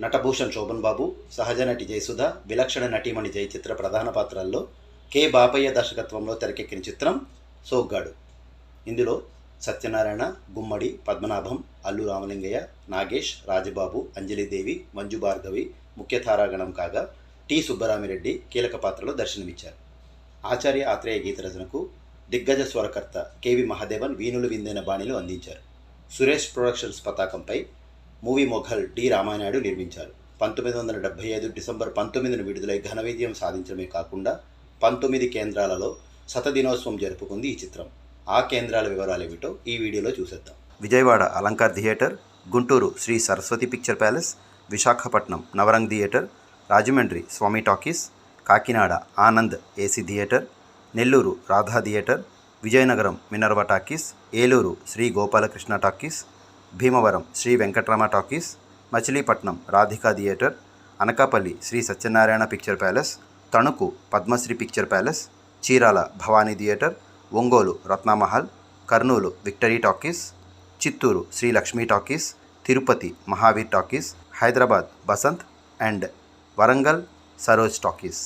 నటభూషణ్ శోభన్ బాబు సహజ నటి జయసుధ విలక్షణ నటీమణి జయచిత్ర ప్రధాన పాత్రల్లో కె బాపయ్య దర్శకత్వంలో తెరకెక్కిన చిత్రం సోగ్గాడు. ఇందులో సత్యనారాయణ గుమ్మడి పద్మనాభం అల్లు రామలింగయ్య నాగేష్ రాజబాబు అంజలిదేవి మంజు భార్గవి ముఖ్య తారాగణం కాగా టి సుబ్బరామిరెడ్డి కీలక పాత్రలో దర్శనమిచ్చారు. ఆచార్య ఆత్రేయ గీత రచనకు దిగ్గజ స్వరకర్త కెవి మహాదేవన్ వీణులు విందైన బాణిలు అందించారు. సురేష్ ప్రొడక్షన్స్ పతాకంపై మూవీ మొఘల్ డి రామానాయుడు నిర్మించారు. పంతొమ్మిది వందల డెబ్బై ఐదు డిసెంబర్ పంతొమ్మిదిన విడుదలై ఘన విజయం సాధించడమే కాకుండా పంతొమ్మిది కేంద్రాలలో శతదినోత్సవం జరుపుకుంది ఈ చిత్రం. ఆ కేంద్రాల వివరాలు ఏమిటో ఈ వీడియోలో చూసేద్దాం. Vijayawada Alankar theatre Guntur Sri Saraswati picture palace Visakhapatnam Navrang theatre Rajahmundry Swamy talkies Kakinada Anand AC theatre Nellore Radha theatre Vizianagaram Minerva talkies Eluru Sri Gopalakrishna talkies Bhimavaram Sri Venkatrama talkies Machilipatnam Radhika theatre Anakapalle Sri Satyanarayana picture palace Tanuku Padmashri picture palace Chirala Bhavani theatre Ongole Ratnamahal Kurnool victory talkies Chittoor Sri Lakshmi talkies Tirupati Mahavir talkies Hyderabad Basant and Warangal Saroj talkies.